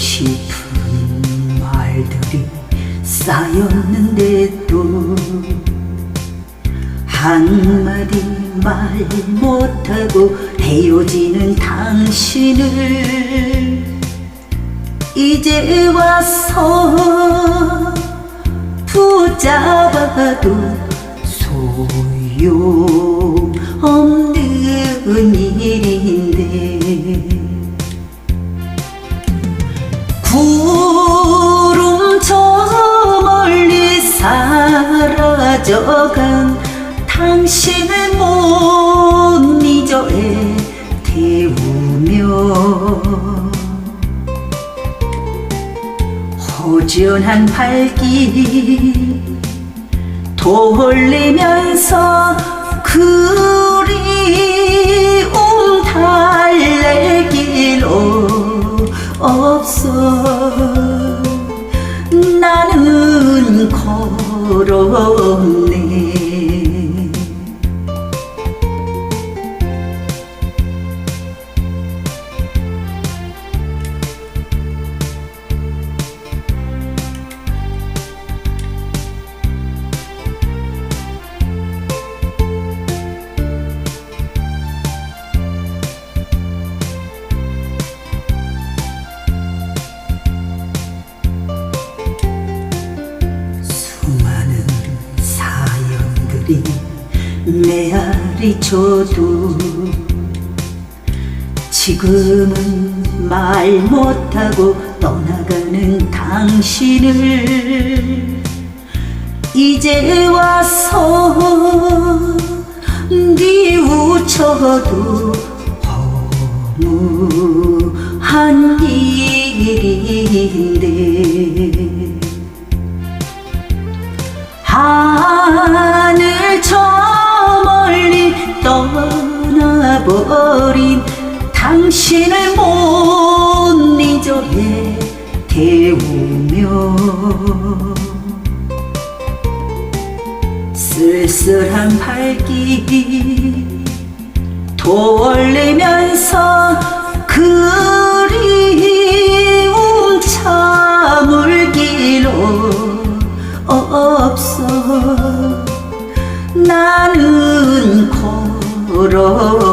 싶은 말들이 쌓였는데도 한마디 말 못하고 헤어지는 당신을 이제 와서 붙잡아도 소용 사라져간 당신을 못 잊어 애태우며 호전한 발길 돌리면서 걸 사연들이 메아리 쳐도 지금은 말 못하고 떠나가는 당신을 이제 와서 뉘우쳐도 허무한 일인데 당신을 못 잊어 태우며 쓸쓸한 발길 돌리면서 그리움 참을 길로 없어. 나는 걸었네